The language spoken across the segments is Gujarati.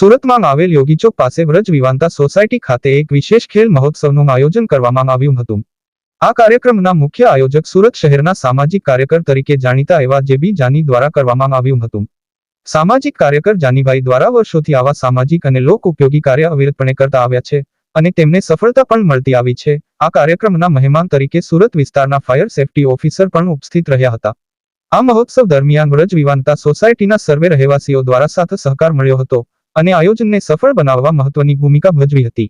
સુરતમાં આવેલ યોગી ચોક પાસે વ્રજ વિવાંતા સોસાયટી ખાતે એક વિશેષ ખેલ મહોત્સવનું આયોજન કરવામાં આવ્યું હતું. આ કાર્યક્રમના મુખ્ય આયોજક સુરત શહેરના સામાજિક કાર્યકર તરીકે જાણીતા એવા જેબી જાની દ્વારા કરવામાં આવ્યું હતું. સામાજિક કાર્યકર જાનીભાઈ દ્વારા વર્ષોથી આવા સામાજિક અને લોક ઉપયોગી કાર્ય અવિરતપણે કરતા આવ્યા છે અને તેમને સફળતા પણ મળતી આવી છે. આ કાર્યક્રમના મહેમાન તરીકે સુરત વિસ્તારના ફાયર સેફટી ઓફિસર પણ ઉપસ્થિત રહ્યા હતા. આ મહોત્સવ દરમિયાન વ્રજ વિવાનતા સોસાયટીના સર્વે રહેવાસીઓ દ્વારા સાથે સહકાર મળ્યો હતો. અને આયોજનને સફળ બનાવવા મહત્વની ભૂમિકા ભજવી હતી.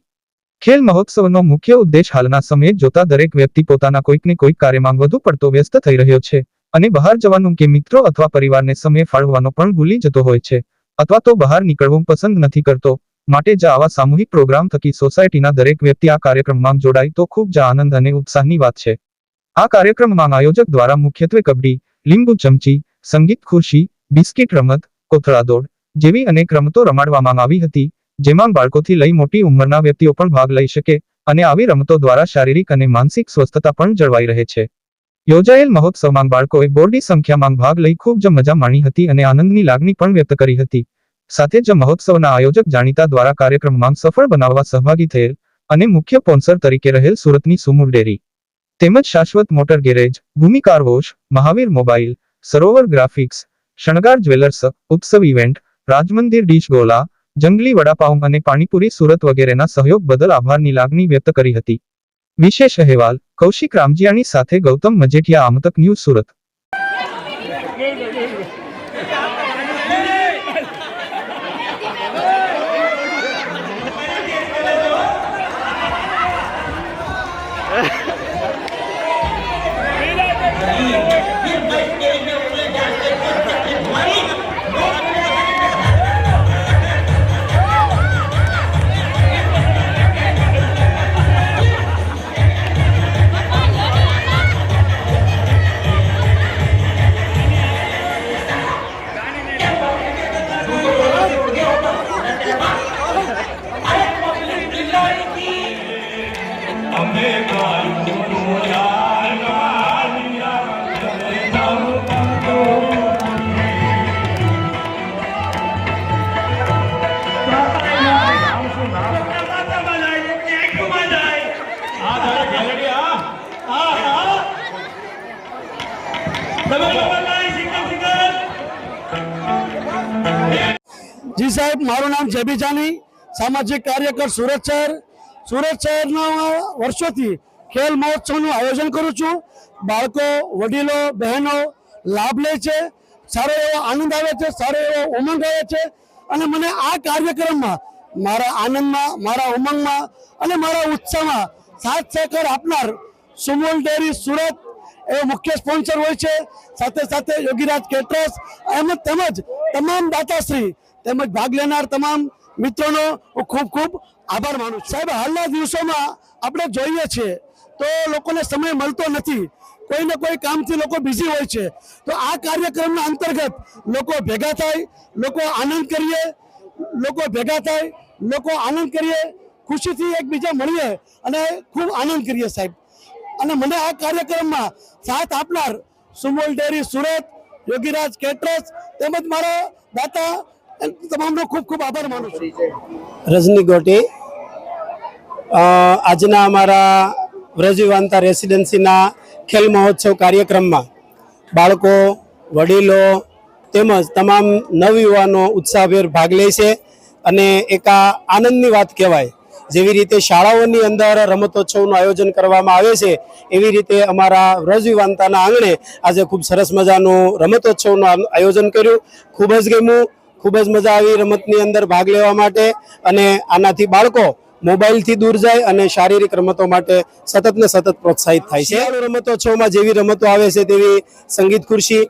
ખેલ મહોત્સવનો મુખ્ય ઉદ્દેશ હાલના સમયે જોતા દરેક વ્યક્તિ પોતાના કોઈકને કોઈક કાર્યમાં વધુ પડતો વ્યસ્ત થઈ રહ્યો છે અને બહાર જવાનું કે મિત્રો અથવા પરિવારને સમય ફાળવવાનો પણ ભૂલી જતો હોય છે અથવા તો બહાર નીકળવું પસંદ નથી કરતો, માટે જ આવા સામૂહિક પ્રોગ્રામ થકી સોસાયટીના દરેક વ્યક્તિ આ કાર્યક્રમમાં જોડાય તો ખૂબ જ આનંદ અને ઉત્સાહની વાત છે. આ કાર્યક્રમમાં આયોજક દ્વારા મુખ્યત્વે કબડ્ડી, લીંબુ ચમચી, સંગીત ખુરશી, બિસ્કિટ રમત કોથળા દોડ જેવી અનેક રમતો રમાડવામાં આવી હતી, જેમાં બાળકોથી લઈ મોટી ઉંમરના વ્યક્તિઓ પણ ભાગ લઈ શકે અને આવી રમતો દ્વારા શારીરિક અને માનસિક સ્વસ્થતા પણ જળવાઈ રહે છે. યોજાયેલ મહોત્સવમાં બાળકોએ બોર્ડની સંખ્યામાં ભાગ લઈ ખૂબ જ મજા માણી હતી અને આનંદની લાગણી પણ વ્યક્ત કરી હતી. સાથે જ મહોત્સવના આયોજક જાણીતા દ્વારા કાર્યક્રમમાં સફળ બનાવવા સહભાગી થયેલ અને મુખ્ય સ્પોન્સર તરીકે રહેલ સુરતની સુમુલ ડેરી. તેમજ Shashwat motor garage Bhumikar wash, Mahavir mobile, Sarovar graphics, Shangar jewellers, Utsav event Rajmandir dish gola, Jungli vada pav અને પાણીપુરી સુરત વગેરેના સહયોગ બદલ આભારની લાગણી વ્યક્ત કરી હતી. વિશેષ અહેવાલ, કૌશિક રામજીયાની સાથે ગૌતમ મજેઠિયા આમતક ન્યૂઝ સુરત. જી સાહેબ, મારું નામ જેબી જાની, સામાજિક કાર્યકર સુરત શહેર. સુરત શહેરના વર્ષોથી ખેલ મહોત્સવનું આયોજન કરું છું. બાળકો, વડીલો, બહેનો લાભ લે છે, સારો એવો આનંદ આવે છે, સારો એવો ઉમંગ આવે છે અને મને આ કાર્યક્રમમાં મારા આનંદમાં, મારા ઉમંગમાં અને મારા ઉત્સાહમાં સાથ સહકાર આપનાર સુમોલ ડેરી સુરત. એ મુખ્ય સ્પોન્સર હોય છે. સાથે સાથે યોગીરાજ કેટરર્સ એમ તેમજ તમામ દાતાશ્રી તેમજ ભાગ લેનાર તમામ મિત્રોનો હું ખૂબ ખૂબ આભાર માનું સાહેબ, હાલના દિવસોમાં આપણે જોઈએ છીએ તો લોકોને સમય મળતો નથી. કોઈને કોઈ કામથી લોકો બિઝી હોય છે. તો આ કાર્યક્રમના અંતર્ગત લોકો ભેગા થાય, લોકો આનંદ કરીએ, લોકો ભેગા થાય, લોકો આનંદ કરીએ ખુશીથી એકબીજા મળીએ અને ખૂબ આનંદ કરીએ સાહેબ. અને મને આ કાર્યક્રમમાં સાથ આપનાર સુમોલ ડેરી સુરત, યોગીરાજ કેટરસ તેમજ મારા દાતા, તમામનો ખૂબ ખૂબ આભાર માનું છું. રજની ગોટી આજના અમારા વ્રજવાંતા રેસિડેન્સીના ખેલ મહોત્સવ કાર્યક્રમમાં બાળકો, વડીલો તેમજ તમામ નવયુવાનો ઉત્સાહભેર ભાગ લે છે અને એક આનંદની વાત કહેવાય. જેવી રીતે શાળાઓની અંદર રમતોત્સવનું આયોજન કરવામાં આવે છે, એવી રીતે અમારા વ્રજવિવાંતાના આંગણે આજે ખૂબ સરસ મજાનું રમતોત્સવનું આયોજન કર્યું. ખૂબ જ ગમ્યું, ખૂબ જ મજા આવી રમતની અંદર ભાગ લેવા માટે અને આનાથી બાળકો મોબાઈલથી દૂર જાય અને શારીરિક રમતો માટે સતત ને સતત પ્રોત્સાહિત થાય છે. રમતોત્સવમાં જેવી રમતો આવે છે તેવી સંગીત ખુરશી,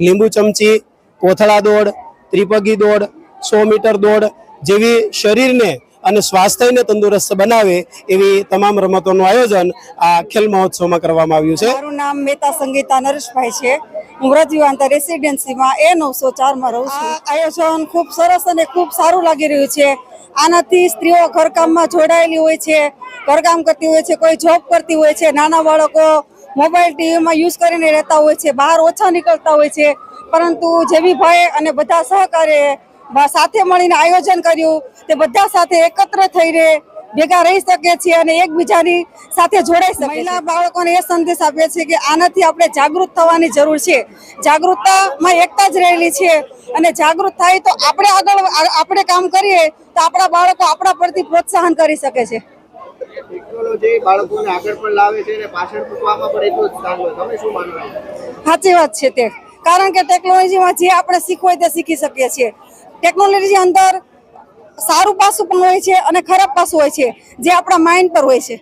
લીંબુ ચમચી, કોથળા દોડ, ત્રિપગી દોડ, સો મીટર દોડ જેવી શરીરને અને સ્વાસ્થ્યને તંદુરસ્ત બનાવે એવી તમામ રમતોનું આયોજન આ ખેલ મહોત્સવમાં કરવામાં આવ્યું છે. મારું નામ મહેતા સંગીતા નરેશભાઈ છે. હું વ્રજવિવાંતા રેસિડેન્સીમાં એ નવસો ચારમાં રહું છું. આયોજન ખૂબ સરસ અને ખૂબ સારું લાગી રહ્યું છે. આનાથી સ્ત્રીઓ ઘરકામમાં જોડાયેલી હોય છે ઘરકામ કરતી હોય છે કોઈ જોબ કરતી હોય છે નાના બાળકો મોબાઈલ ટીવીમાં યુઝ કરીને રહેતા હોય છે બહાર ઓછા નીકળતા હોય છે. પરંતુ જેવી ભાઈ અને બધા સહકારે સાથે મળીને આયોજન કર્યું તે બધા સાથે એકત્ર થઈને ભેગા રહી શકીએ છીએ અને એકબીજાની સાથે જોડાઈ શકીએ મહિલા બાળકોને એ સંદેશ આપે છે કે આનાથી આપણે જાગૃત થવાની જરૂર છે. જાગૃતતામાં એકતા જ રહેલી છે અને જાગૃત થાય તો આપણે આગળ આપણે કામ કરીએ તો આપણા બાળકો આપણા પરથી પ્રોત્સાહન કરી શકે છે. ટેકનોલોજી બાળકોને આગળ પણ લાવે છે અને પાછળ મૂકવામાં પણ એટલું જ સારું હોય. તમે શું માનો સાચી વાત છે તે. કારણ કે ટેકનોલોજીમાં જે આપણે શીખવું હોય તે શીખી શકીએ છીએ. ટેકનોલોજી અંદર સારું પાસું પણ હોય છે અને ખરાબ પાસું હોય છે, જે આપણા માઇન્ડ પર હોય છે.